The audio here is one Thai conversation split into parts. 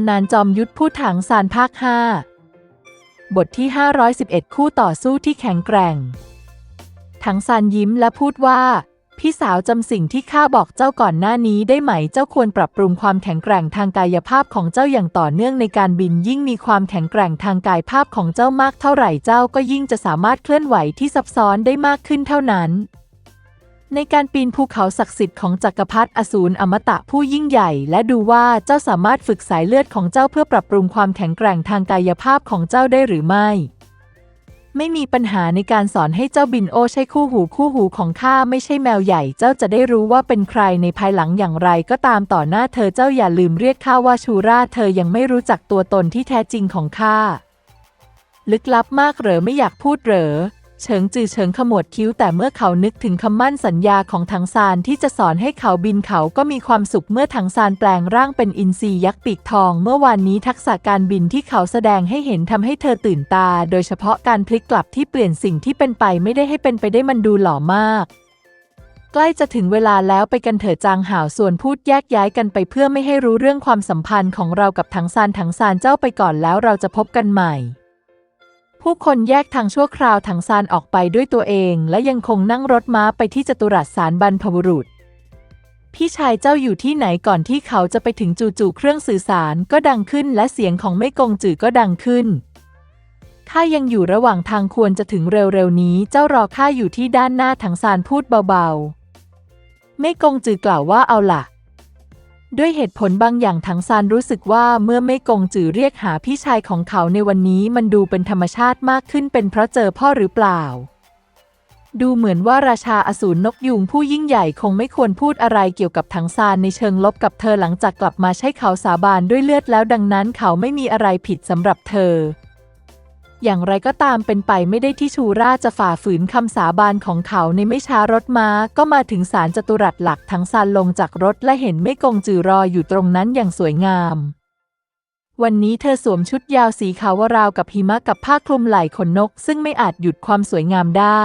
ำนานจอมยุทธพูดถังซานภาค 5 บทที่ 511 คู่ต่อสู้ที่แข็งแกร่ง ถังซานยิ้มและพูดว่า พี่สาวจำสิ่งที่ข้าบอกเจ้าก่อนหน้านี้ได้ไหม เจ้าควรปรับปรุงความแข็งแกร่งทางกายภาพของเจ้าอย่างต่อเนื่องในการบิน ยิ่งมีความแข็งแกร่งทางกายภาพของเจ้ามากเท่าไหร่เจ้าก็ยิ่งจะสามารถเคลื่อนไหวที่ซับซ้อนได้มากขึ้นเท่านั้น ในการปีนภูเขาศักดิ์สิทธิ์ของจักรพรรดิอสูรอมตะผู้ยิ่งใหญ่ และดูว่าเจ้าสามารถฝึกสายเลือดของเจ้าเพื่อปรับปรุงความแข็งแกร่งทางกายภาพของเจ้าได้หรือไม่ ไม่มีปัญหาในการสอนให้เจ้าบินโอใช่คู่หูคู่หูของข้าไม่ใช่แมวใหญ่ เจ้าจะได้รู้ว่าเป็นใครในภายหลังอย่างไรก็ตามต่อหน้าเธอเจ้าอย่าลืมเรียกข้าว่าชูราเธอยังไม่รู้จักตัวตนที่แท้จริงของข้าลึกลับมากเหรอไม่อยากพูดเหรอ เฉิงจือเฉิงขมวดคิ้วแต่เมื่อเขานึกถึงคำมั่นสัญญาของถังซานที่จะสอนให้เขาบินเขาก็มีความสุขเมื่อถังซานแปลงร่างเป็นอินทรียักษ์ปีกทอง เมื่อวานนี้ทักษะการบินที่เขาแสดงให้เห็นทำให้เธอตื่นตา โดยเฉพาะการพลิกกลับที่เปลี่ยนสิ่งที่เป็นไปไม่ได้ให้เป็นไปได้มันดูหล่อมากใกล้จะถึงเวลาแล้วไปกันเถิดจางหาวส่วนพูดแยกย้ายกันไปเพื่อไม่ให้รู้เรื่องความสัมพันธ์ของเรากับถังซานถังซานเจ้าไปก่อนแล้วเราจะพบกันใหม่ ผู้คนแยกทางชั่วคราวถังซานออกไปด้วยตัวเอง และยังคงนั่งรถม้าไปที่จตุรัสสารบรรพบุรุษ พี่ชายเจ้าอยู่ที่ไหนก่อนที่เขาจะไปถึงจู่ๆเครื่องสื่อสารก็ดังขึ้น และเสียงของไม่กงจือก็ดังขึ้นข้ายังอยู่ระหว่างทางควรจะถึงเร็วๆนี้ เจ้ารอข้าอยู่ที่ด้านหน้าถังซานพูดเบาๆ ไม่กงจือกล่าวว่าเอาล่ะ ด้วยเหตุผลบางอย่างถังซานรู้สึกว่าเมื่อไม่กงจือเรียกหาพี่ชายของเขาในวันนี้มันดูเป็นธรรมชาติมากขึ้นเป็นเพราะเจอพ่อหรือเปล่า ดูเหมือนว่าราชาอสูรนกยุงผู้ยิ่งใหญ่คงไม่ควรพูดอะไรเกี่ยวกับถังซานในเชิงลบกับเธอหลังจากกลับมาใช้เขาสาบานด้วยเลือดแล้วดังนั้นเขาไม่มีอะไรผิดสำหรับเธอ อย่างไรก็ตามเป็นไปไม่ได้ที่ชูราจะฝ่าฝืนคำสาบานของเขาในไม่ช้ารถม้า ก็มาถึงศาลจตุรัสหลักทั้งซานลงจากรถและเห็นไม่กงจือรออยู่ตรงนั้นอย่างสวยงาม วันนี้เธอสวมชุดยาวสีขาวราวกับหิมะกับผ้าคลุมไหล่ขนนก ซึ่งไม่อาจหยุดความสวยงามได้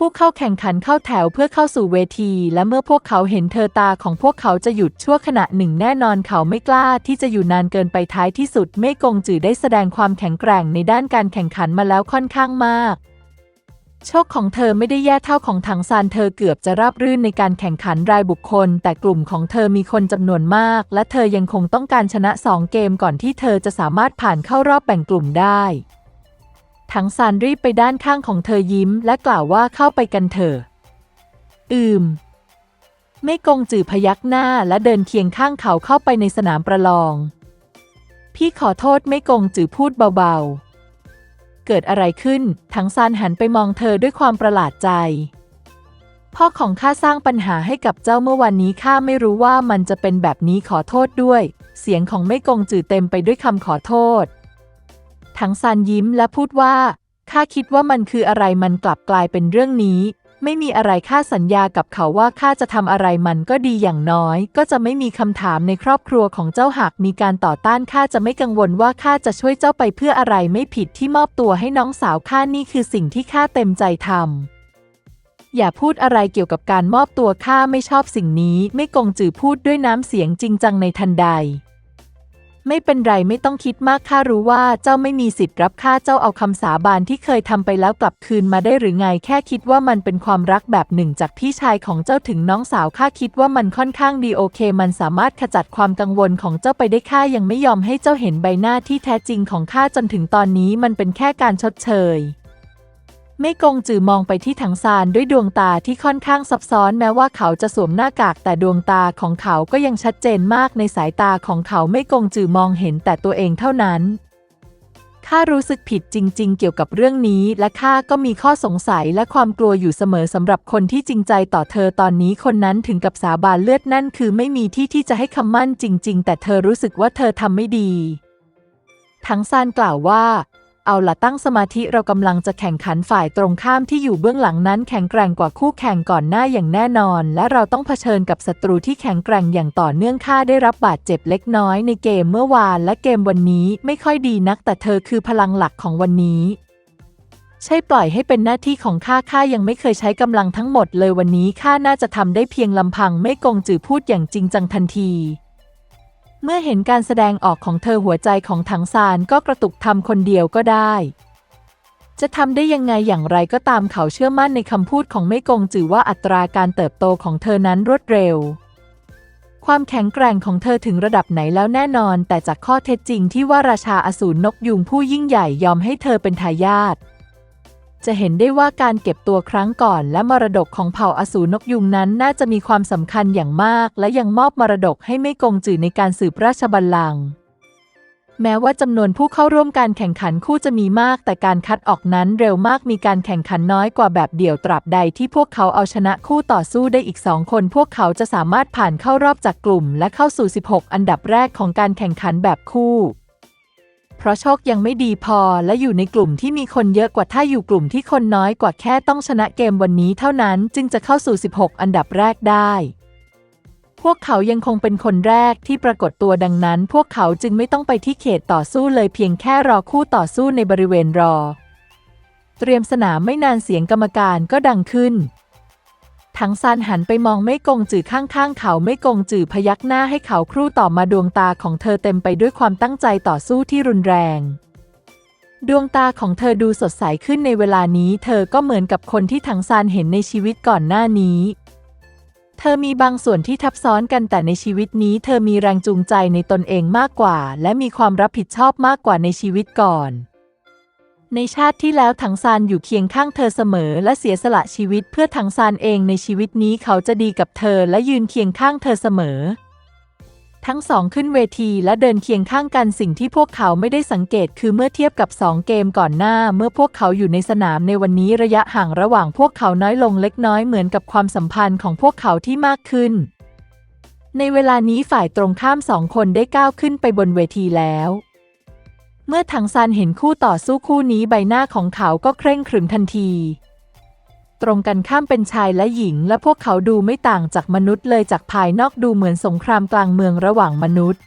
ผู้เข้าแข่งขันเข้าแถวเพื่อเข้าสู่เวที และเมื่อพวกเขาเห็นเธอตาของพวกเขาจะหยุดชั่วขณะหนึ่งแน่นอนเขาไม่กล้าที่จะอยู่นานเกินไปท้ายที่สุด เมกงจือได้แสดงความแข็งแกร่งในด้านการแข่งขันมาแล้วค่อนข้างมาก โชคของเธอไม่ได้แย่เท่าของถังซานเธอเกือบจะราบรื่นในการแข่งขันรายบุคคล แต่กลุ่มของเธอมีคนจำนวนมาก และเธอยังคงต้องการชนะสองเกมก่อนที่เธอจะสามารถผ่านเข้ารอบแบ่งกลุ่มได้ ถังซานรีบไปด้านข้างของเธอยิ้ม และกล่าวว่าเข้าไปกันเถอะ อืม ไม่กงจือพยักหน้าและเดินเคียงข้างเขาเข้าไปในสนามประลอง พี่ขอโทษไม่กงจือพูดเบาๆ เกิดอะไรขึ้น ถังซานหันไปมองเธอด้วยความประหลาดใจ พ่อของข้าสร้างปัญหาให้กับเจ้าเมื่อวันนี้ข้าไม่รู้ว่ามันจะเป็นแบบนี้ขอโทษด้วย เสียงของไม่กงจือเต็มไปด้วยคำขอโทษ ถังซานยิ้มและพูดว่าข้าคิดว่ามันคืออะไรมันกลับกลายเป็นเรื่องนี้ ไม่มีอะไรข้าสัญญากับเขาว่าข้าจะทำอะไรมันก็ดีอย่างน้อย ก็จะไม่มีคำถามในครอบครัวของเจ้าหากมีการต่อต้านข้าจะไม่กังวลว่าข้าจะช่วยเจ้าไปเพื่ออะไรไม่ผิดที่มอบตัวให้น้องสาวข้านี่คือสิ่งที่ข้าเต็มใจทำอย่าพูดอะไรเกี่ยวกับการมอบตัวข้าไม่ชอบสิ่งนี้ ไม่กงจือพูดด้วยน้ำเสียงจริงจังในทันใด ไม่เป็นไรไม่ต้องคิดมากข้ารู้ว่าเจ้าไม่มีสิทธิ์รับข้าเจ้าเอาคำสาบานที่เคยทำไปแล้วกลับคืนมาได้หรือไง แค่คิดว่ามันเป็นความรักแบบหนึ่งจากพี่ชายของเจ้าถึงน้องสาวข้าคิดว่ามันค่อนข้างดีโอเค มันสามารถขจัดความกังวลของเจ้าไปได้ข้ายังไม่ยอมให้เจ้าเห็นใบหน้าที่แท้จริงของข้าจนถึงตอนนี้มันเป็นแค่การชดเชย ไม่กงจือมองไปที่ถังซานด้วยดวงตาที่ค่อนข้างซับซ้อนแม้ว่าเขาจะสวมหน้ากากแต่ดวงตาของเขาก็ยังชัดเจนมากในสายตาของเขาไม่กงจือมองเห็นแต่ตัวเองเท่านั้นข้ารู้สึกผิดจริง ๆ เกี่ยวกับเรื่องนี้ และข้าก็มีข้อสงสัยและความกลัวอยู่เสมอสำหรับคนที่จริงใจต่อเธอตอนนี้คนนั้นถึงกับสาบานเลือดนั่นคือไม่มีที่ที่จะให้คำมั่นจริง ๆ แต่เธอรู้สึกว่าเธอทำไม่ดี ทั้งซานกล่าวว่า เอาละตั้งสมาธิเรากำลังจะแข่งขันฝ่ายตรงข้ามที่อยู่เบื้องหลังนั้นแข็งแกร่งกว่าคู่แข่งก่อนหน้าอย่างแน่นอน และเราต้องเผชิญกับศัตรูที่แข็งแกร่งอย่างต่อเนื่องข้าได้รับบาดเจ็บเล็กน้อยในเกมเมื่อวานและเกมวันนี้ไม่ค่อยดีนัก แต่เธอคือพลังหลักของวันนี้ ใช่ปล่อยให้เป็นหน้าที่ของข้าข้ายังไม่เคยใช้กำลังทั้งหมดเลยวันนี้ข้าน่าจะทำได้เพียงลำพังไม่กงจือพูดอย่างจริงจังทันที เมื่อเห็นการแสดงออกของเธอหัวใจของถังซานก็กระตุกทำคนเดียวก็ได้ จะทำได้ยังไงอย่างไรก็ตามเขาเชื่อมั่นในคำพูดของไม่กงจือว่าอัตราการเติบโตของเธอนั้นรวดเร็ว ความแข็งแกร่งของเธอถึงระดับไหนแล้วแน่นอน แต่จากข้อเท็จจริงที่ว่าราชาอสูรนกยุงผู้ยิ่งใหญ่ยอมให้เธอเป็นทายาท จะเห็นได้ว่าการเก็บตัวครั้งก่อน และมรดกของเผ่าอสูรนกยุงนั้นน่าจะมีความสำคัญอย่างมาก และยังมอบมรดกให้ไม่กงจือในการสืบราชบัลลังก์แม้ว่าจำนวนผู้เข้าร่วมการแข่งขันคู่จะมีมาก แต่การคัดออกนั้นเร็วมากมีการแข่งขันน้อยกว่าแบบเดี่ยวตราบใดที่พวกเขาเอาชนะคู่ต่อสู้ได้อีกสองคน พวกเขาจะสามารถผ่านเข้ารอบจากกลุ่ม และเข้าสู่ 16 อันดับแรกของการแข่งขันแบบคู่ ราะโชคยังไม่ดีพอ และอยู่ในกลุ่มที่มีคนเยอะกว่าถ้าอยู่กลุ่มที่คนน้อยกว่าแค่ต้องชนะเกมวันนี้เท่านั้นจึงจะเข้าสู่ 16 อันดับแรกได้ พวกเขายังคงเป็นคนแรกที่ปรากฏตัวดังนั้น พวกเขาจึงไม่ต้องไปที่เขตต่อสู้เลยเพียงแค่รอคู่ต่อสู้ในบริเวณรอ เตรียมสนามไม่นานเสียงกรรมการก็ดังขึ้น ทังซานหันไปมองไม่กงจือข้างๆ เขาไม่กงจือพยักหน้าให้เขาครู่ต่อมาดวงตาของเธอเต็มไปด้วยความตั้งใจต่อสู้ที่รุนแรง ดวงตาของเธอดูสดใสขึ้นในเวลานี้ เธอก็เหมือนกับคนที่ทังซานเห็นในชีวิตก่อนหน้านี้ เธอมีบางส่วนที่ทับซ้อนกันแต่ในชีวิตนี้ เธอมีแรงจูงใจในตนเองมากกว่า และมีความรับผิดชอบมากกว่าในชีวิตก่อน ในชาติที่แล้วถังซานอยู่เคียงข้างเธอเสมอ และเสียสละชีวิตเพื่อถังซานเองในชีวิตนี้เขาจะดีกับเธอและยืนเคียงข้างเธอเสมอ ทั้งสองขึ้นเวทีและเดินเคียงข้างกันสิ่งที่พวกเขาไม่ได้สังเกตคือเมื่อเทียบกับสองเกมก่อนหน้า เมื่อพวกเขาอยู่ในสนามในวันนี้ระยะห่างระหว่างพวกเขาน้อยลงเล็กน้อยเหมือนกับความสัมพันธ์ของพวกเขาที่มากขึ้น ในเวลานี้ฝ่ายตรงข้ามสองคนได้ก้าวขึ้นไปบนเวทีแล้ว เมื่อถังซานเห็นคู่ต่อสู้คู่นี้ใบหน้าของเขาก็เคร่งขรึมทันที ตรงกันข้ามเป็นชายและหญิง และพวกเขาดูไม่ต่างจากมนุษย์เลยจากภายนอกดูเหมือนสงครามกลางเมืองระหว่างมนุษย์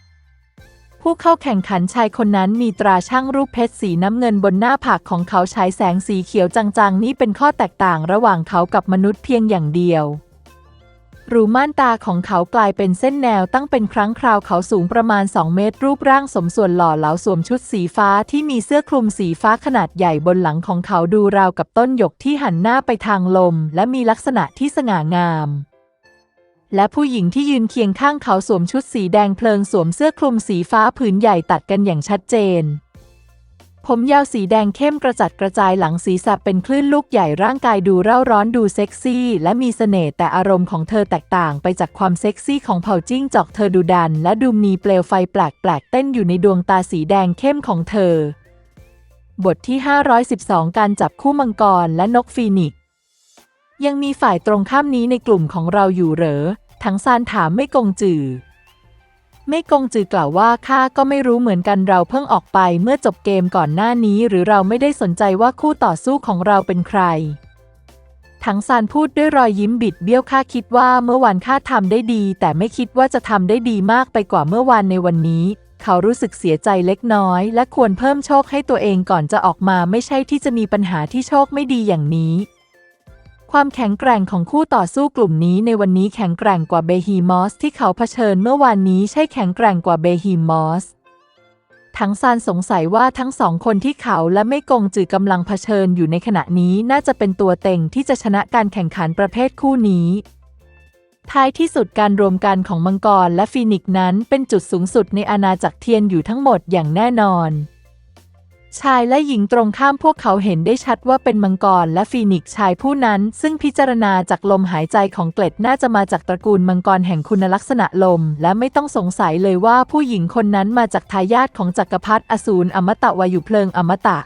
ผู้เข้าแข่งขันชายคนนั้นมีตราช่างรูปเพชรสีน้ำเงินบนหน้าผากของเขาฉายแสงสีเขียวจางๆ นี่เป็นข้อแตกต่างระหว่างเขากับมนุษย์เพียงอย่างเดียว รูม่านตาของเขากลายเป็นเส้นแนวตั้งเป็นครั้งคราวเขาสูงประมาณ 2 เมตร รูปร่างสมส่วนหล่อเหลาสวมชุดสีฟ้าที่มีเสื้อคลุมสีฟ้าขนาดใหญ่บนหลังของเขาดูราวกับต้นหยกที่หันหน้าไปทางลม และมีลักษณะที่สง่างาม และผู้หญิงที่ยืนเคียงข้างเขาสวมชุดสีแดงเพลิงสวมเสื้อคลุมสีฟ้าผืนใหญ่ตัดกันอย่างชัดเจน ผมยาวสีแดงเข้มกระจัดกระจายหลังศีรษะเป็นคลื่นลูกใหญ่ร่างกายดูเร่าร้อนดูเซ็กซี่ และมีเสน่ห์แต่อารมณ์ของเธอแตกต่างไปจากความเซ็กซี่ของเผ่าจิ้งจอกเธอดูดัน และดูมีเปลวไฟแปลกๆเต้นอยู่ในดวงตาสีแดงเข้มของเธอ บทที่ 512 การจับคู่มังกรและนกฟีนิกยังมีฝ่ายตรงข้ามนี้ในกลุ่มของเราอยู่เหรอ ทั้งซานถามไม่กงจือ ไม่กงจือกล่าวว่าข้าก็ไม่รู้เหมือนกันเราเพิ่งออกไปเมื่อจบเกมก่อนหน้านี้ หรือเราไม่ได้สนใจว่าคู่ต่อสู้ของเราเป็นใครทั้งซานพูดด้วยรอยยิ้มบิดเบี้ยวข้าคิดว่าเมื่อวานข้าทำได้ดี แต่ไม่คิดว่าจะทำได้ดีมากไปกว่าเมื่อวานในวันนี้ เขารู้สึกเสียใจเล็กน้อย และควรเพิ่มโชคให้ตัวเองก่อนจะออกมาไม่ใช่ที่จะมีปัญหาที่โชคไม่ดีอย่างนี้ ความแข็งแกร่งของคู่ต่อสู้กลุ่มนี้ในวันนี้แข็งแกร่งกว่าเบฮีมอสที่เขาเผชิญเมื่อวานนี้ใช่แข็งแกร่งกว่าเบฮีมอสทั้งซานสงสัยว่าทั้งสองคนที่เขาและไม่กงจือกำลังเผชิญอยู่ในขณะนี้น่าจะเป็นตัวเต็งที่จะชนะการแข่งขันประเภทคู่นี้ ท้ายที่สุดการรวมกันของมังกรและฟีนิกซ์นั้นเป็นจุดสูงสุดในอาณาจักรเทียนอยู่ทั้งหมดอย่างแน่นอน ชายและหญิงตรงข้ามพวกเขาเห็นได้ชัดว่าเป็นมังกรและฟีนิกซ์ชายผู้นั้น ซึ่งพิจารณาจากลมหายใจของเกล็ดน่าจะมาจากตระกูลมังกรแห่งคุณลักษณะลม และไม่ต้องสงสัยเลยว่าผู้หญิงคนนั้นมาจากทายาทของจักรพรรดิอสูรอมตะวายุเพลิงอมตะ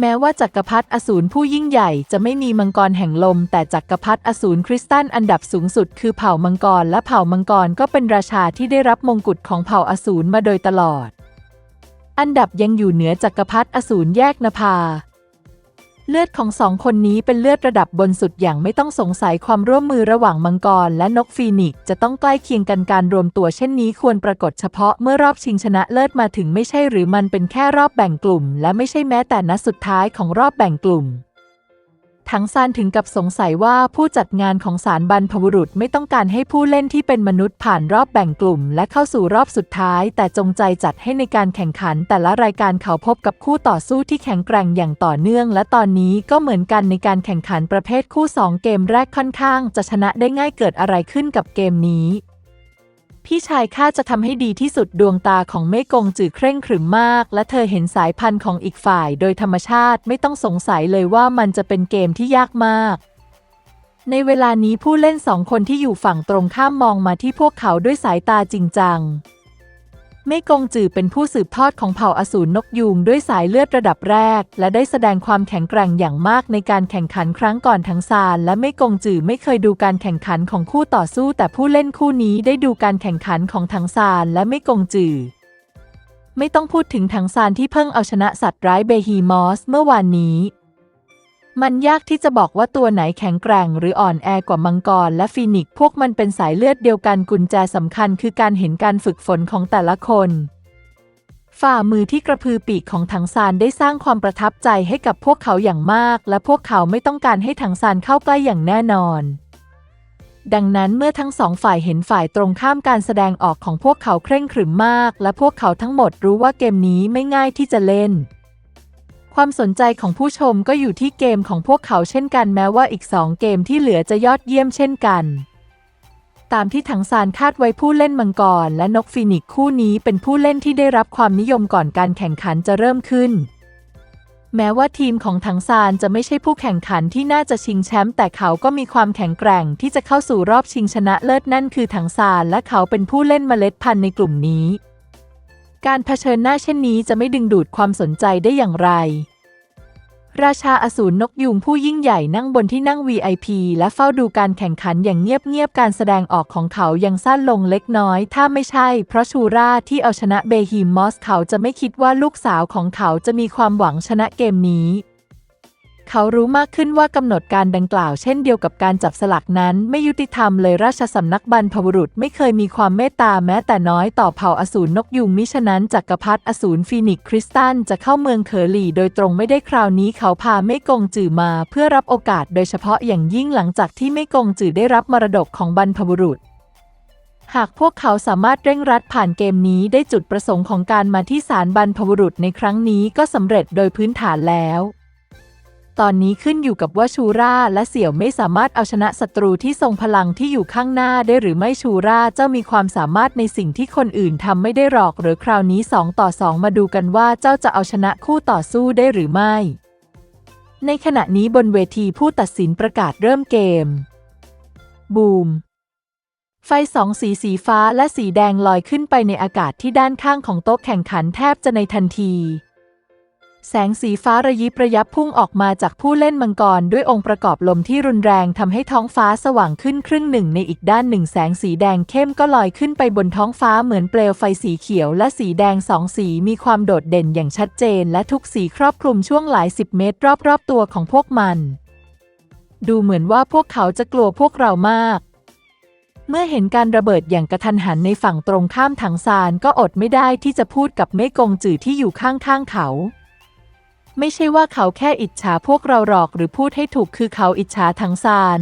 แม้ว่าจักรพรรดิอสูรผู้ยิ่งใหญ่จะไม่มีมังกรแห่งลม แต่จักรพรรดิอสูรคริสตัลอันดับสูงสุด คือเผ่ามังกรและเผ่ามังกรก็เป็นราชาที่ได้รับมงกุฎของเผ่าอสูรมาโดยตลอด อันดับยังอยู่เหนือจักรพรรดิอสูรแยกนภา เลือดของสองคนนี้เป็นเลือดระดับบนสุดอย่างไม่ต้องสงสัยความร่วมมือระหว่างมังกรและนกฟีนิกซ์จะต้องใกล้เคียงกันการรวมตัวเช่นนี้ควรปรากฏเฉพาะเมื่อรอบชิงชนะเลิศมาถึงไม่ใช่หรือมันเป็นแค่รอบแบ่งกลุ่ม และไม่ใช่แม้แต่นัดสุดท้ายของรอบแบ่งกลุ่ม ถังซานถึงกับสงสัยว่าผู้จัดงานของศาลบรรพบุรุษไม่ต้องการให้ผู้เล่นที่เป็นมนุษย์ผ่านรอบแบ่งกลุ่ม และเข้าสู่รอบสุดท้าย แต่จงใจจัดให้ในการแข่งขัน แต่ละรายการเขาพบกับคู่ต่อสู้ที่แข็งแกร่งอย่างต่อเนื่อง และตอนนี้ก็เหมือนกันในการแข่งขันประเภทคู่สองเกมแรกค่อนข้าง จะชนะได้ง่ายเกิดอะไรขึ้นกับเกมนี้ พี่ชายข้าจะทำให้ดีที่สุดดวงตาของเมกงจือเคร่งขรึมมาก และเธอเห็นสายพันธุ์ของอีกฝ่าย โดยธรรมชาติไม่ต้องสงสัยเลยว่ามันจะเป็นเกมที่ยากมาก ในเวลานี้ผู้เล่นสองคนที่อยู่ฝั่งตรงข้ามมองมาที่พวกเขาด้วยสายตาจริงจัง เมกงจือเป็นผู้สืบทอดของเผ่าอสูรนกยูงด้วยสายเลือดระดับแรก และได้แสดงความแข็งแกร่งอย่างมากในการแข่งขันครั้งก่อนทั้งซานและเมกงจือไม่เคยดูการแข่งขันของคู่ต่อสู้ แต่ผู้เล่นคู่นี้ได้ดูการแข่งขันของทั้งซานและเมกงจือไม่ต้องพูดถึงทั้งซานที่เพิ่งเอาชนะสัตว์ร้ายเบฮีมอสเมื่อวานนี้ มันยากที่จะบอกว่าตัวไหนแข็งแกร่งหรืออ่อนแอกว่ามังกรและฟีนิกซ์พวกมันเป็นสายเลือดเดียวกันกุญแจสำคัญคือการเห็นการฝึกฝนของแต่ละคน ฝ่ามือที่กระพือปีกของถังซานได้สร้างความประทับใจให้กับพวกเขาอย่างมาก และพวกเขาไม่ต้องการให้ถังซานเข้าใกล้อย่างแน่นอน ดังนั้นเมื่อทั้งสองฝ่ายเห็นฝ่ายตรงข้ามการแสดงออกของพวกเขาเคร่งขรึมมาก และพวกเขาทั้งหมดรู้ว่าเกมนี้ไม่ง่ายที่จะเล่น ความสนใจของผู้ชมก็อยู่ที่เกมของพวกเขาเช่นกันแม้ว่าอีกสองเกมที่เหลือจะยอดเยี่ยมเช่นกัน ตามที่ถังซานคาดไว้ผู้เล่นมังกร และนกฟีนิกคู่นี้เป็นผู้เล่นที่ได้รับความนิยมก่อนการแข่งขันจะเริ่มขึ้น แม้ว่าทีมของถังซานจะไม่ใช่ผู้แข่งขันที่น่าจะชิงแชมป์แต่เขาก็มีความแข็งแกร่งที่จะเข้าสู่รอบชิงชนะเลิศนั่นคือถังซานและเขาเป็นผู้เล่นเมล็ดพันธุ์ในกลุ่มนี้ การเผชิญหน้าเช่นนี้จะไม่ดึงดูดความสนใจได้อย่างไร ราชาอสูรนกยูงผู้ยิ่งใหญ่นั่งบนที่นั่ง VIP และเฝ้าดูการแข่งขันอย่างเงียบๆ การแสดงออกของเขายังสั้นลงเล็กน้อย ถ้าไม่ใช่ เพราะชูราที่เอาชนะเบฮีมอสเขาจะไม่คิดว่าลูกสาวของเขาจะมีความหวังชนะเกมนี้ เขารู้มากขึ้นว่ากำหนดการดังกล่าวเช่นเดียวกับการจับสลักนั้น ไม่ยุติธรรมเลยราชสำนักบรรพบุรุษไม่เคยมีความเมตตาแม้แต่น้อยต่อเผ่าอสูรนกยูงมิฉะนั้นจักรพรรดิอสูรฟีนิกคริสตันจะเข้าเมืองเคอรี่โดยตรงไม่ได้คราวนี้เขาพาไม่กงจือมา เพื่อรับโอกาสโดยเฉพาะอย่างยิ่งหลังจากที่ไม่กงจือได้รับมรดกของบรรพบุรุษหากพวกเขาสามารถเร่งรัดผ่านเกมนี้ได้จุดประสงค์ของการมาที่ศาลบรรพบุรุษในครั้งนี้ก็สำเร็จโดยพื้นฐานแล้ว ตอนนี้ขึ้นอยู่กับว่าชูราและเสี่ยวไม่สามารถเอาชนะศัตรูที่ทรงพลังที่อยู่ข้างหน้าได้หรือไม่ชูราเจ้ามีความสามารถในสิ่งที่คนอื่นทำไม่ได้หรอกหรือคราวนี้สองต่อสองมาดูกันว่าเจ้าจะเอาชนะคู่ต่อสู้ได้หรือไม่ ในขณะนี้บนเวทีผู้ตัดสินประกาศเริ่มเกม บูม ไฟสองสีสีฟ้าและสีแดงลอยขึ้นไปในอากาศที่ด้านข้างของโต๊ะแข่งขันแทบจะในทันที แสงสีฟ้าระยิบระยับพุ่งออกมาจากผู้เล่นมังกรด้วยองค์ประกอบลมที่รุนแรงทำให้ท้องฟ้าสว่างขึ้นครึ่งหนึ่งในอีกด้านหนึ่งแสงสีแดงเข้มก็ลอยขึ้นไปบนท้องฟ้าเหมือนเปลวไฟสีเขียวและสีแดงสองสีมีความโดดเด่นอย่างชัดเจนและทุกสีครอบคลุมช่วงหลายสิบเมตรรอบๆตัวของพวกมัน ดูเหมือนว่าพวกเขาจะกลัวพวกเรามากเมื่อเห็นการระเบิดอย่างกระทันหันในฝั่งตรงข้ามถังซานก็อดไม่ได้ที่จะพูดกับเมกงจือที่อยู่ข้างๆเขา ไม่ใช่ว่าเขาแค่อิจฉาพวกเราหรอกหรือพูดให้ถูกคือเขาอิจฉาถังซาน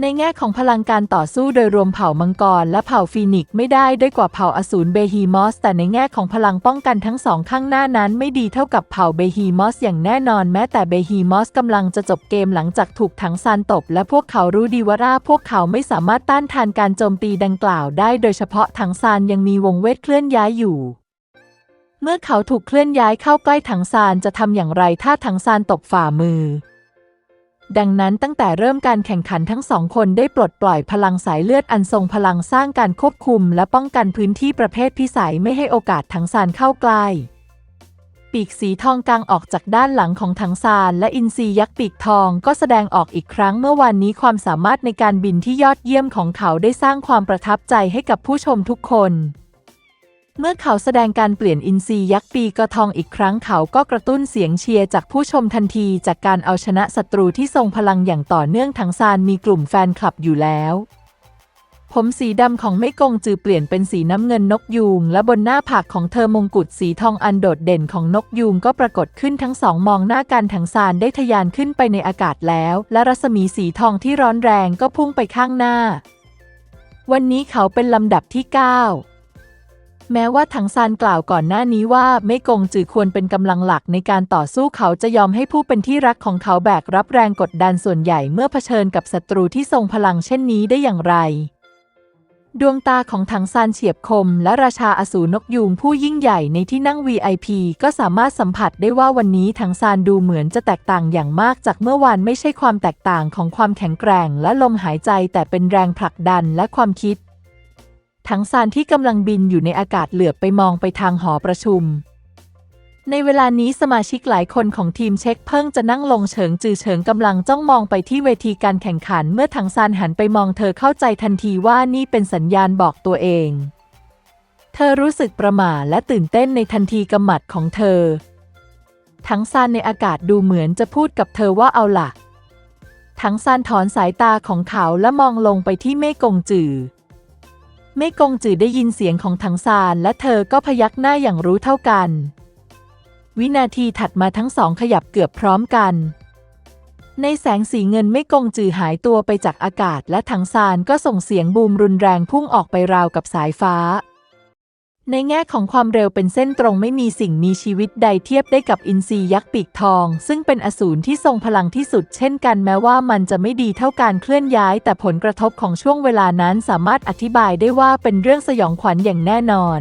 ในแง่ของพลังการต่อสู้โดยรวมเผ่ามังกรและเผ่าฟีนิกซ์ไม่ได้ด้อยกว่าเผ่าอสูรเบฮีมอส แต่ในแง่ของพลังป้องกันทั้งสองข้างหน้านั้นไม่ดีเท่ากับเผ่าเบฮีมอสอย่างแน่นอนแม้แต่เบฮีมอสกำลังจะจบเกมหลังจากถูกถังซานตบ และพวกเขารู้ดีว่าราพวกเขาไม่สามารถต้านทานการโจมตีดังกล่าวได้ โดยเฉพาะถังซานยังมีวงเวทเคลื่อนย้ายอยู่ เมื่อเขาถูกเคลื่อนย้ายเข้าใกล้ถังซานจะทำอย่างไรถ้าถังซานตกฝ่ามือ ดังนั้นตั้งแต่เริ่มการแข่งขันทั้งสองคนได้ปลดปล่อยพลังสายเลือดอันทรงพลังสร้างการควบคุม และป้องกันพื้นที่ประเภทพิสัยไม่ให้โอกาสถังซานเข้าใกล้ปีกสีทองกลางออกจากด้านหลังของถังซานและอินทรียักษ์ปีกทองก็แสดงออกอีกครั้งเมื่อวานนี้ความสามารถในการบินที่ยอดเยี่ยมของเขาได้สร้างความประทับใจให้กับผู้ชมทุกคน เมื่อเขาแสดงการเปลี่ยนอินทรียักษ์ปีกระทองอีกครั้งเขาก็กระตุ้นเสียงเชียร์จากผู้ชมทันทีจากการเอาชนะศัตรูที่ทรงพลังอย่างต่อเนื่องทั้งซานมีกลุ่มแฟนคลับอยู่แล้ว ผมสีดำของไม่กงจือเปลี่ยนเป็นสีน้ำเงินนกยูง และบนหน้าผากของเธอมงกุฎสีทองอันโดดเด่นของนกยูงก็ปรากฏขึ้นทั้งสองมองหน้ากันถังซานได้ทะยานขึ้นไปในอากาศแล้ว และรัศมีสีทองที่ร้อนแรงก็พุ่งไปข้างหน้า วันนี้เขาเป็นลำดับที่ 9 แม้ว่าถังซานกล่าวก่อนหน้านี้ว่าไม่กงจือควรเป็นกำลังหลักในการต่อสู้เขาจะยอมให้ผู้เป็นที่รักของเขาแบกรับแรงกดดันส่วนใหญ่เมื่อเผชิญกับศัตรูที่ทรงพลังเช่นนี้ได้อย่างไร ดวงตาของถังซานเฉียบคม และราชาอสูรนกยูงผู้ยิ่งใหญ่ในที่นั่ง VIP ก็สามารถสัมผัสได้ว่าวันนี้ถังซานดูเหมือนจะแตกต่างอย่างมากจากเมื่อวานไม่ใช่ความแตกต่างของความแข็งแกร่ง และลมหายใจแต่เป็นแรงผลักดันและความคิด ถังซานที่กำลังบินอยู่ในอากาศเหลือบไปมองไปทางหอประชุม ในเวลานี้สมาชิกหลายคนของทีมเช็คเพิ่งจะนั่งลงเฉิงจือเฉิงกำลังจ้องมองไปที่เวทีการแข่งขัน เมื่อถังซานหันไปมองเธอเข้าใจทันทีว่านี่เป็นสัญญาณบอกตัวเอง เธอรู้สึกประหม่าและตื่นเต้นในทันทีกำหมัดของเธอถังซานในอากาศดูเหมือนจะพูดกับเธอว่าเอาล่ะถังซานถอนสายตาของเขาและมองลงไปที่เมฆกงจือ เมฆกงจือได้ยินเสียงของถังซานและเธอก็พยักหน้าอย่างรู้เท่ากัน วินาทีถัดมาทั้งสองขยับเกือบพร้อมกัน ในแสงสีเงินไม่กงจือหายตัวไปจากอากาศและถังซานก็ส่งเสียงบูมรุนแรงพุ่งออกไปราวกับสายฟ้า ในแง่ของความเร็วเป็นเส้นตรงไม่มีสิ่งมีชีวิตใดเทียบได้กับอินทรียักษ์ปีกทอง ซึ่งเป็นอสูรที่ทรงพลังที่สุดเช่นกันแม้ว่ามันจะไม่ดีเท่าการเคลื่อนย้าย แต่ผลกระทบของช่วงเวลานั้นสามารถอธิบายได้ว่าเป็นเรื่องสยองขวัญอย่างแน่นอน